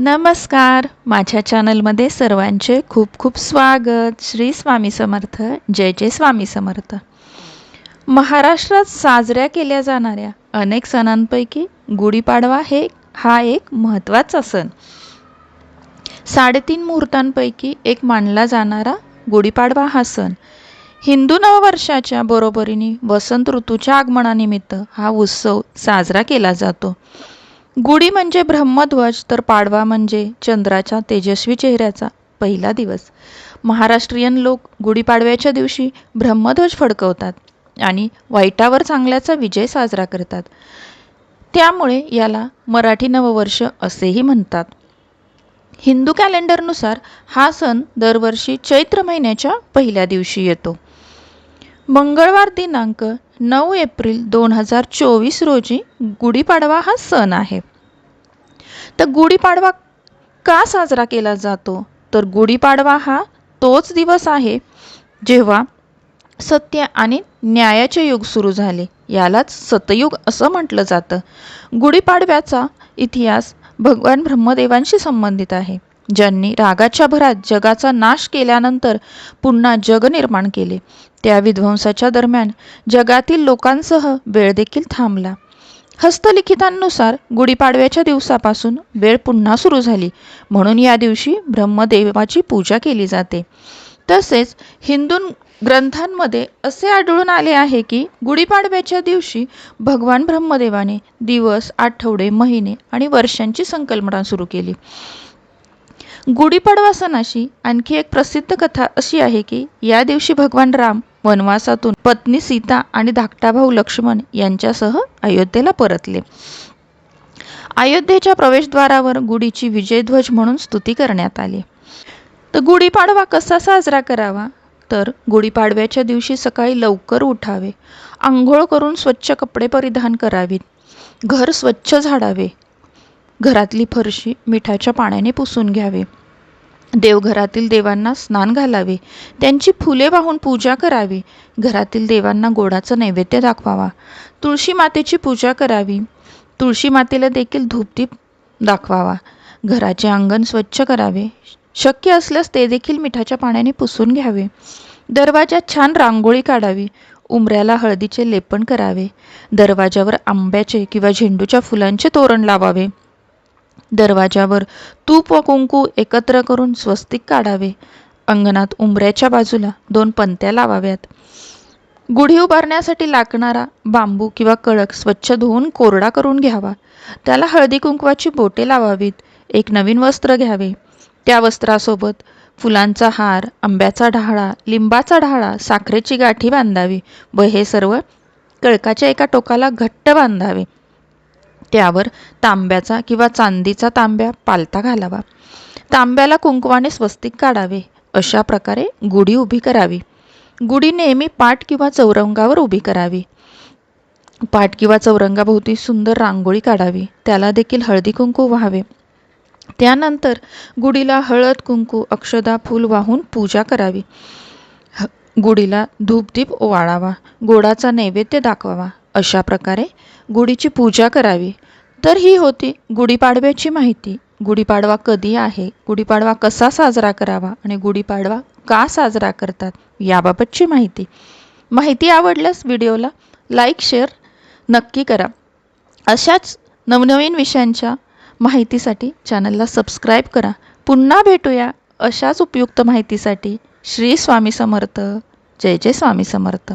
नमस्कार. माझ्या चॅनलमध्ये सर्वांचे खूप खूप स्वागत. श्री स्वामी समर्थ. जय जय स्वामी समर्थ. महाराष्ट्रात साजऱ्या केल्या जाणाऱ्या अनेक सणांपैकी गुढीपाडवा हे हा एक महत्त्वाचा सण. साडेतीन मुहूर्तांपैकी एक मानला जाणारा गुढीपाडवा हा सण. हिंदू नववर्षाच्या बरोबरीने वसंत ऋतूच्या आगमनानिमित्त हा उत्सव साजरा केला जातो. गुढी म्हणजे ब्रह्मध्वज तर पाडवा म्हणजे चंद्राच्या तेजस्वी चेहऱ्याचा पहिला दिवस. महाराष्ट्रीयन लोक गुढीपाडव्याच्या दिवशी ब्रह्मध्वज फडकवतात आणि वाईटावर चांगल्याचा विजय साजरा करतात. त्यामुळे याला मराठी नववर्ष असेही म्हणतात. हिंदू कॅलेंडरनुसार हा सण दरवर्षी चैत्र महिन्याच्या पहिल्या दिवशी येतो. मंगळवार दिनांक नऊ एप्रिल दोन हजार चोवीस रोजी गुढीपाडवा हा सण आहे. तर गुढीपाडवा का साजरा केला जातो? तर गुढीपाडवा हा तोच दिवस आहे जेव्हा सत्य आणि न्यायाचे युग सुरू झाले. यालाच सतयुग असं म्हटलं जातं. गुढीपाडव्याचा इतिहास भगवान ब्रह्मदेवांशी संबंधित आहे ज्यांनी रागाच्या भरात जगाचा नाश केल्यानंतर पुन्हा जग निर्माण केले. त्या विध्वंसाच्या दरम्यान जगातील लोकांसह वेळ देखील थांबला. हस्तलिखितांनुसार गुढीपाडव्याच्या दिवसापासून वेळ पुन्हा सुरू झाली. म्हणून या दिवशी ब्रह्मदेवाची पूजा केली जाते. तसेच हिंदू ग्रंथांमध्ये असे आढळून आले आहे की गुढीपाडव्याच्या दिवशी भगवान ब्रह्मदेवाने दिवस आठवडे महिने आणि वर्षांची संकल्पना सुरू केली. गुढीपाडवा सणाशी आणखी एक प्रसिद्ध कथा अशी आहे की या दिवशी भगवान राम वनवासातून पत्नी सीता आणि धाकटा भाऊ लक्ष्मण यांच्यासह अयोध्येला परतले. अयोध्येच्या प्रवेशद्वारावर गुढीची विजयध्वज म्हणून स्तुती करण्यात आली. तर गुढीपाडवा कसा साजरा करावा? तर गुढीपाडव्याच्या दिवशी सकाळी लवकर उठावे. आंघोळ करून स्वच्छ कपडे परिधान करावीत. घर स्वच्छ झाडावे. घरातली फरशी मिठाच्या पाण्याने पुसून घ्यावे. देवघरातील देवांना स्नान घालावे. त्यांची फुले वाहून पूजा करावी. घरातील देवांना गोडाचा नैवेद्य दाखवावा. तुळशी मातेची पूजा करावी. तुळशी मातेला देखील धूपदीप दाखवावा. घराचे अंगण स्वच्छ करावे. शक्य असल्यास ते देखील मिठाच्या पाण्याने पुसून घ्यावे. दरवाजात छान रांगोळी काढावी. उमऱ्याला हळदीचे लेपन करावे. दरवाजावर आंब्याचे किंवा झेंडूच्या फुलांचे तोरण लावावे. दरवाजावर तूप व कुंकू एकत्र करून स्वस्तिक काढावे. अंगणात उंबऱ्याच्या बाजूला दोन पंत्या लावाव्यात. गुढी उभारण्यासाठी लागणारा बांबू किंवा कळक स्वच्छ धुवून कोरडा करून घ्यावा. त्याला हळदी कुंकवाची बोटे लावावीत. एक नवीन वस्त्र घ्यावे. त्या वस्त्रासोबत फुलांचा हार आंब्याचा ढाळा लिंबाचा ढाळा साखरेची गाठी बांधावी व हे सर्व कळकाच्या एका टोकाला घट्ट बांधावे. त्यावर तांब्याचा किंवा चांदीचा तांब्या पालता घालावा. तांब्याला कुंकवाने स्वस्तिक काढावे अशा प्रकारे गुढी उभी करावी. गुढी नेहमी पाठ किंवा चौरंगावर उभी करावी. पाठ किंवा चौरंगाभोवती सुंदर रांगोळी काढावी त्याला देखील हळदी कुंकू व्हावे. त्यानंतर गुढीला हळद कुंकू अक्षदा फूल वाहून पूजा करावी. गुढीला धूपदीप ओवाळावा गोडाचा नैवेद्य दाखवावा. अशा प्रकारे गुढीची पूजा करावी. तर ही होती गुढीपाडव्याची माहिती. गुढीपाडवा कधी आहे? गुढीपाडवा कसा साजरा करावा? आणि गुढीपाडवा का साजरा करतात? याबाबतची माहिती. माहिती आवडल्यास व्हिडिओला लाईक शेअर नक्की करा. अशाच नवनवीन विषयांच्या माहितीसाठी चॅनलला सबस्क्राईब करा. पुन्हा भेटूया अशाच उपयुक्त माहितीसाठी. श्री स्वामी समर्थ. जय जय स्वामी समर्थ.